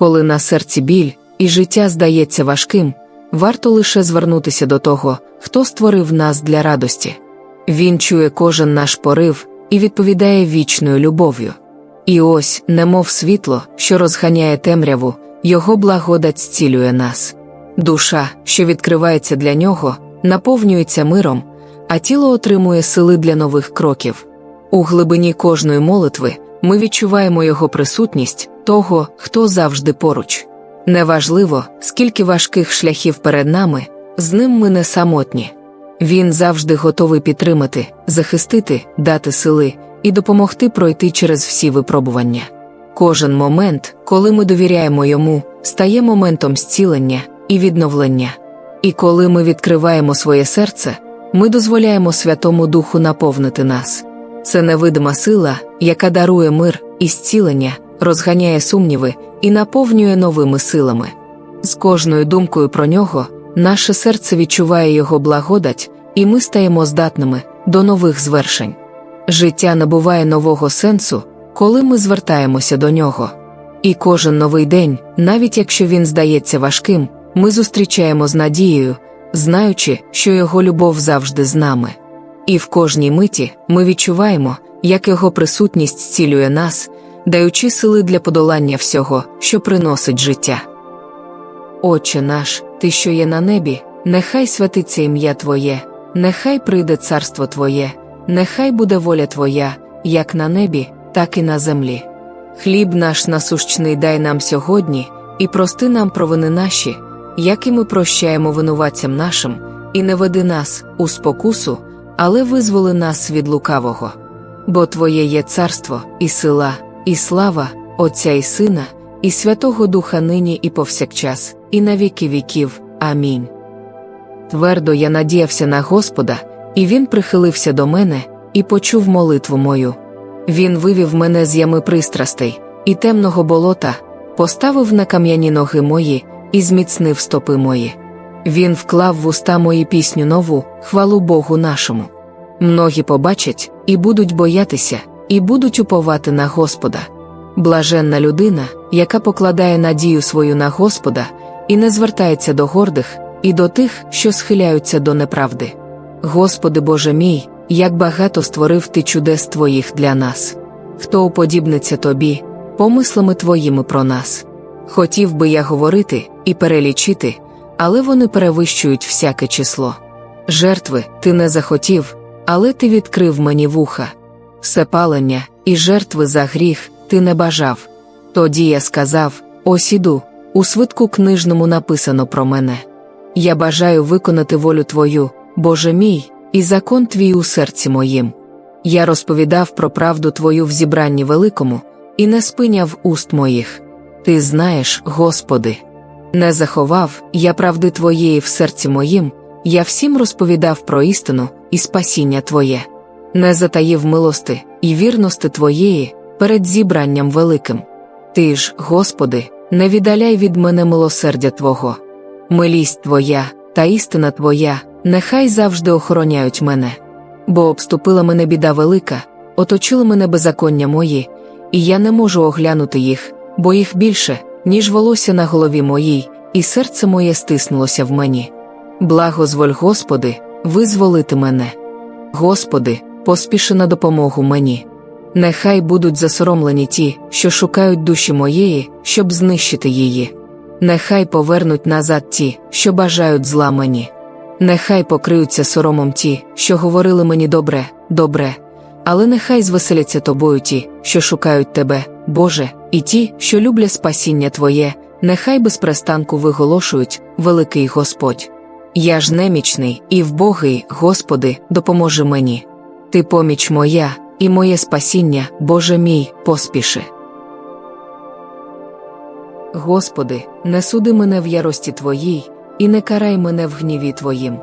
Коли на серці біль і життя здається важким, варто лише звернутися до того, хто створив нас для радості. Він чує кожен наш порив і відповідає вічною любов'ю. І ось, немов світло, що розганяє темряву, його благодать зцілює нас. Душа, що відкривається для нього, наповнюється миром, а тіло отримує сили для нових кроків. У глибині кожної молитви ми відчуваємо його присутність, того, хто завжди поруч. Неважливо, скільки важких шляхів перед нами, з ним ми не самотні. Він завжди готовий підтримати, захистити, дати сили і допомогти пройти через всі випробування. Кожен момент, коли ми довіряємо йому, стає моментом зцілення і відновлення. І коли ми відкриваємо своє серце, ми дозволяємо Святому Духу наповнити нас. Це невидима сила, яка дарує мир і зцілення, розганяє сумніви і наповнює новими силами. З кожною думкою про нього наше серце відчуває його благодать, і ми стаємо здатними до нових звершень. Життя набуває нового сенсу, коли ми звертаємося до нього. І кожен новий день, навіть якщо він здається важким, ми зустрічаємо з надією, знаючи, що його любов завжди з нами. І в кожній миті ми відчуваємо, як його присутність зцілює нас, даючи сили для подолання всього, що приносить життя. Отче наш, Ти, що є на небі, нехай святиться ім'я Твоє, нехай прийде царство Твоє, нехай буде воля Твоя, як на небі, так і на землі. Хліб наш насущний дай нам сьогодні, і прости нам провини наші, як і ми прощаємо винуватцям нашим, і не веди нас у спокусу, але визволи нас від лукавого. Бо Твоє є царство, і сила, і слава, Отця і Сина, і Святого Духа нині і повсякчас, і на віки віків. Амінь. Твердо я надіявся на Господа, і Він прихилився до мене і почув молитву мою. Він вивів мене з ями пристрастей і темного болота, поставив на кам'яні ноги мої і зміцнив стопи мої. Він вклав в уста мої пісню нову, хвалу Богу нашому. Многі побачать і будуть боятися, і будуть уповати на Господа. Блаженна людина, яка покладає надію свою на Господа, і не звертається до гордих, і до тих, що схиляються до неправди. Господи Боже мій, як багато створив ти чудес Твоїх для нас. Хто уподібниться тобі, помислами Твоїми про нас. Хотів би я говорити і перелічити, але вони перевищують всяке число. Жертви ти не захотів, але ти відкрив мені вуха. Всепалення і жертви за гріх ти не бажав. Тоді я сказав: ось іду, у свитку книжному написано про мене. Я бажаю виконати волю Твою, Боже мій, і закон твій у серці моїм. Я розповідав про правду Твою в зібранні великому, і не спиняв уст моїх. Ти знаєш, Господи. Не заховав я правди Твоєї в серці моїм, я всім розповідав про істину і спасіння Твоє, не затаїв милости і вірності Твоєї перед зібранням великим. Ти ж, Господи, не віддаляй від мене милосердя Твого. Милість Твоя та істина Твоя, нехай завжди охороняють мене. Бо обступила мене біда велика, оточили мене беззаконня мої, і я не можу оглянути їх, бо їх більше, ніж волосся на голові моїй, і серце моє стиснулося в мені. Благозволь, Господи, визволити мене. Господи, поспіши на допомогу мені. Нехай будуть засоромлені ті, що шукають душі моєї, щоб знищити її. Нехай повернуть назад ті, що бажають зла мені. Нехай покриються соромом ті, що говорили мені добре, добре, але нехай звеселяться тобою ті, що шукають тебе, Боже, і ті, що люблять спасіння Твоє, нехай без перестанку виголошують, великий Господь. Я ж немічний і вбогий, Господи, допоможи мені. Ти поміч моя, і моє спасіння, Боже мій, поспіши. Господи, не суди мене в ярості Твоїй, і не карай мене в гніві Твоїм.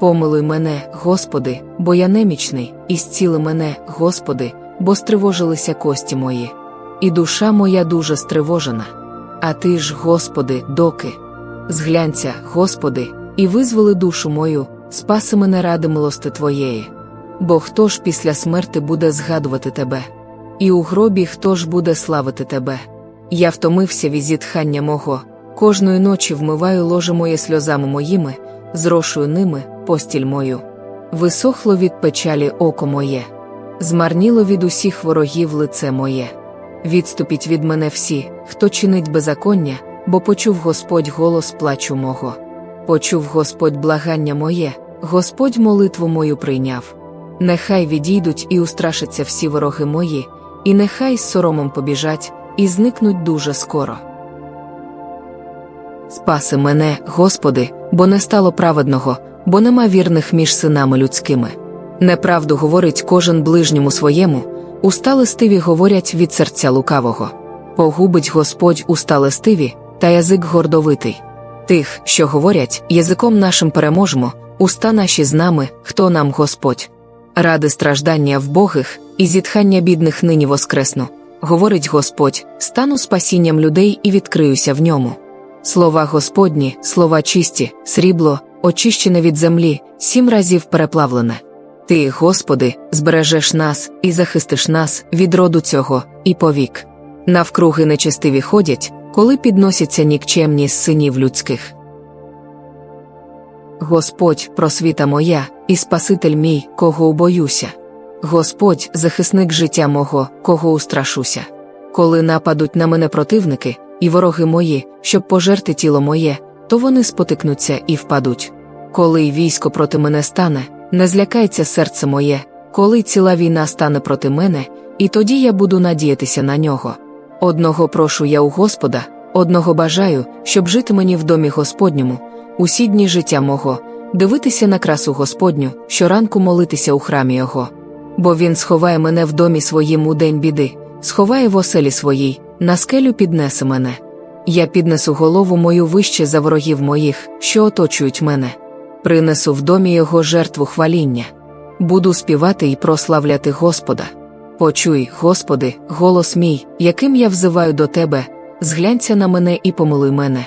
Помилуй мене, Господи, бо я немічний, і зціли мене, Господи, бо стривожилися кості мої. І душа моя дуже стривожена. А ти ж, Господи, доки. Зглянься, Господи, і визволи душу мою, спаси мене ради милости Твоєї. Бо хто ж після смерти буде згадувати Тебе? І у гробі хто ж буде славити Тебе? Я втомився від зітхання мого, кожної ночі вмиваю ложе моє сльозами моїми, зрошую ними постіль мою. Висохло від печалі око моє, змарніло від усіх ворогів лице моє. Відступіть від мене всі, хто чинить беззаконня, бо почув Господь голос плачу мого. Почув Господь благання моє, Господь молитву мою прийняв. Нехай відійдуть і устрашаться всі вороги мої, і нехай з соромом побіжать, і зникнуть дуже скоро. Спаси мене, Господи, бо не стало праведного, бо нема вірних між синами людськими. Неправду говорить кожен ближньому своєму, уста листиві говорять від серця лукавого. Погубить Господь уста листиві, та язик гордовитий. Тих, що говорять, язиком нашим переможемо, уста наші з нами, хто нам Господь. Ради страждання вбогих і зітхання бідних нині воскресну. Говорить Господь, стану спасінням людей і відкриюся в ньому. Слова Господні, слова чисті, срібло, очищене від землі, сім разів переплавлене. Ти, Господи, збережеш нас і захистиш нас від роду цього, і повік. Навкруги нечестиві ходять, коли підносяться нікчемні з синів людських. Господь, просвіта моя, і Спаситель мій, кого убоюся. Господь, захисник життя мого, кого устрашуся. Коли нападуть на мене противники, і вороги мої, щоб пожерти тіло моє, то вони спотикнуться і впадуть. Коли військо проти мене стане, не злякається серце моє, коли ціла війна стане проти мене, і тоді я буду надіятися на нього. Одного прошу я у Господа, одного бажаю, щоб жити мені в домі Господньому, усі дні життя мого, дивитися на красу Господню, щоранку молитися у храмі Його. Бо Він сховає мене в домі своїм у день біди, сховає в оселі своїй, на скелю піднесе мене. Я піднесу голову мою вище за ворогів моїх, що оточують мене. Принесу в домі Його жертву хваління. Буду співати і прославляти Господа. Почуй, Господи, голос мій, яким я взиваю до Тебе, зглянься на мене і помилуй мене.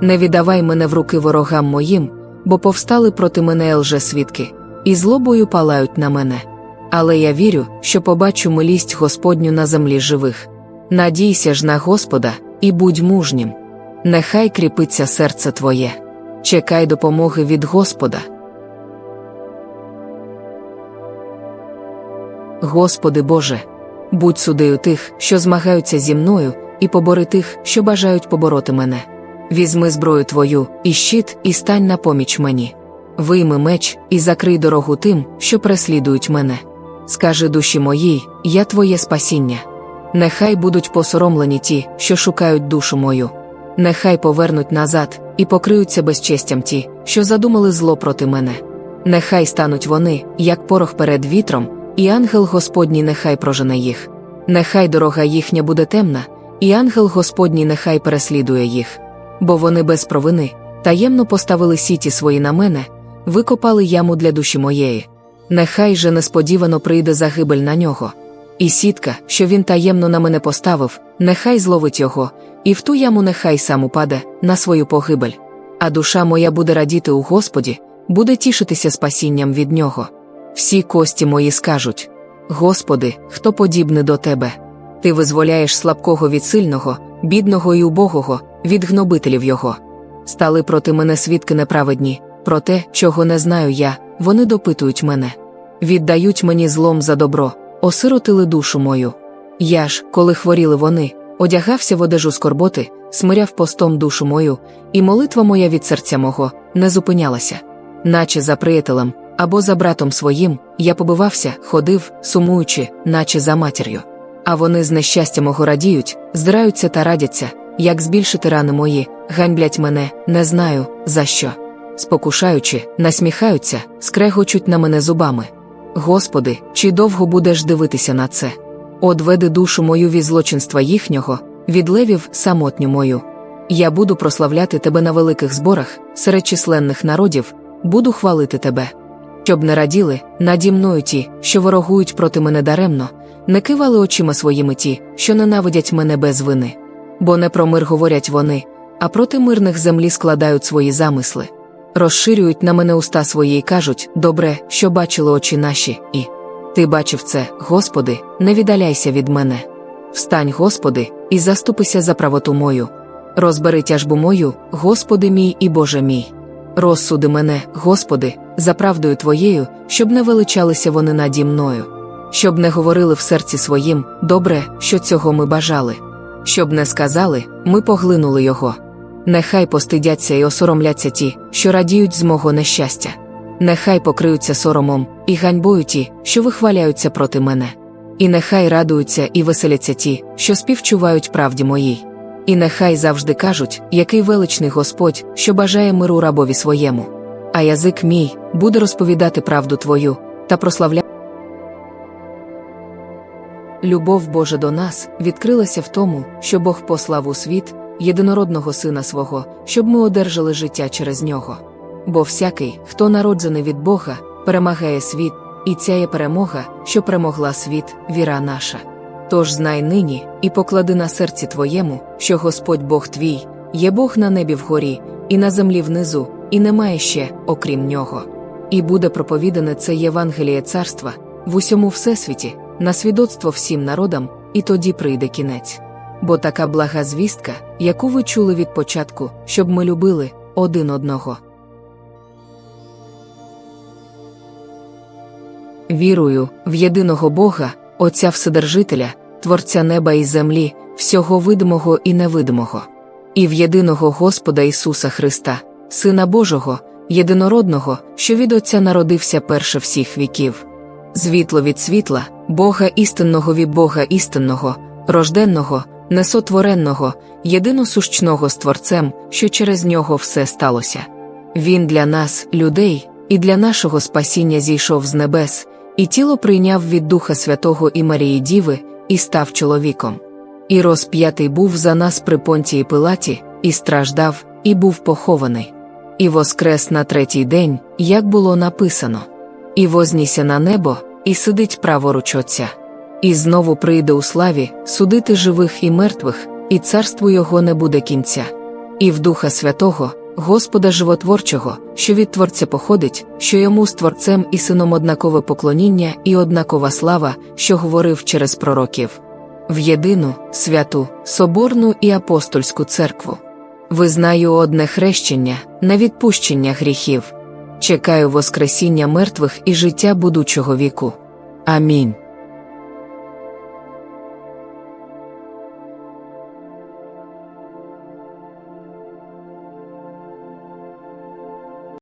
Не віддавай мене в руки ворогам моїм, бо повстали проти мене лжесвідки, і злобою палають на мене. Але я вірю, що побачу милість Господню на землі живих. Надійся ж на Господа, і будь мужнім. Нехай кріпиться серце Твоє. Чекай допомоги від Господа. Господи Боже, будь судею тих, що змагаються зі мною, і побори тих, що бажають побороти мене. Візьми зброю Твою, і щит, і стань на поміч мені. Вийми меч і закрий дорогу тим, що преслідують мене. Скажи душі моїй, я Твоє спасіння. Нехай будуть посоромлені ті, що шукають душу мою. Нехай повернуть назад і покриються безчестям ті, що задумали зло проти мене. Нехай стануть вони, як порох перед вітром, і ангел Господній нехай прожене їх. Нехай дорога їхня буде темна, і ангел Господній нехай переслідує їх. Бо вони без провини, таємно поставили сіті свої на мене, викопали яму для душі моєї. Нехай же несподівано прийде загибель на нього. І сітка, що він таємно на мене поставив, нехай зловить його, і в ту яму нехай сам упаде на свою погибель. А душа моя буде радіти у Господі, буде тішитися спасінням від нього. Всі кості мої скажуть: Господи, хто подібний до Тебе? Ти визволяєш слабкого від сильного, бідного і убогого, від гнобителів його. Стали проти мене свідки неправедні, про те, чого не знаю я, вони допитують мене. Віддають мені злом за добро, осиротили душу мою. Я ж, коли хворіли вони, одягався в одежу скорботи, смиряв постом душу мою, і молитва моя від серця мого не зупинялася, наче за приятелем або за братом своїм, я побивався, ходив, сумуючи, наче за матір'ю. А вони з нещастя мого радіють, здираються та радяться, як збільшити рани мої, ганьблять мене, не знаю, за що. Спокушаючи, насміхаються, скрегочуть на мене зубами. Господи, чи довго будеш дивитися на це? Одведи душу мою від злочинства їхнього, від левів самотню мою. Я буду прославляти тебе на великих зборах, серед численних народів, буду хвалити тебе. Щоб не раділи, наді мною ті, що ворогують проти мене даремно, не кивали очима своїми ті, що ненавидять мене без вини. Бо не про мир говорять вони, а проти мирних землі складають свої замисли. Розширюють на мене уста свої і кажуть добре, що бачили очі наші, і ти бачив це, Господи, не віддаляйся від мене. Встань, Господи, і заступися за правоту мою. Розбери тяжбу мою, Господи мій і Боже мій. Розсуди мене, Господи, за правдою Твоєю, щоб не величалися вони наді мною, щоб не говорили в серці своїм добре, що цього ми бажали, щоб не сказали, ми поглинули його. Нехай постидяться і осоромляться ті, що радіють з мого нещастя. Нехай покриються соромом і ганьбою ті, що вихваляються проти мене. І нехай радуються і веселяться ті, що співчувають правді моїй. І нехай завжди кажуть, який величний Господь, що бажає миру рабові своєму. А язик мій буде розповідати правду твою та прославляти. Любов Божа до нас відкрилася в тому, що Бог послав у світ єдинородного Сина свого, щоб ми одержали життя через нього. Бо всякий, хто народжений від Бога, перемагає світ, і ця є перемога, що перемогла світ, віра наша. Тож знай нині і поклади на серці твоєму, що Господь Бог твій, є Бог на небі вгорі, і на землі внизу, і немає ще, окрім нього. І буде проповідане це Євангеліє царства в усьому всесвіті, на свідоцтво всім народам, і тоді прийде кінець. Бо така блага звістка, яку ви чули від початку, щоб ми любили один одного. Вірую в єдиного Бога, Отця Вседержителя, Творця неба і землі, всього видимого і невидимого, і в єдиного Господа Ісуса Христа, Сина Божого, єдинородного, що від Отця народився перше всіх віків. Звітло від світла, Бога істинного від Бога істинного, рожденного, несотворенного, єдиносущного з Творцем, що через нього все сталося. Він для нас, людей, і для нашого спасіння зійшов з небес, і тіло прийняв від Духа Святого і Марії Діви, і став чоловіком. І розп'ятий був за нас при понтії Пилаті, і страждав, і був похований. І воскрес на третій день, як було написано, і вознісся на небо, і сидить праворуч Отця. І знову прийде у славі судити живих і мертвих, і царству його не буде кінця. І в Духа Святого, Господа Животворчого, що від Творця походить, що йому з Творцем і сином однакове поклоніння і однакова слава, що говорив через пророків, в єдину, святу, соборну і апостольську церкву. Визнаю одне хрещення, на відпущення гріхів. Чекаю Воскресіння мертвих і життя будучого віку. Амінь.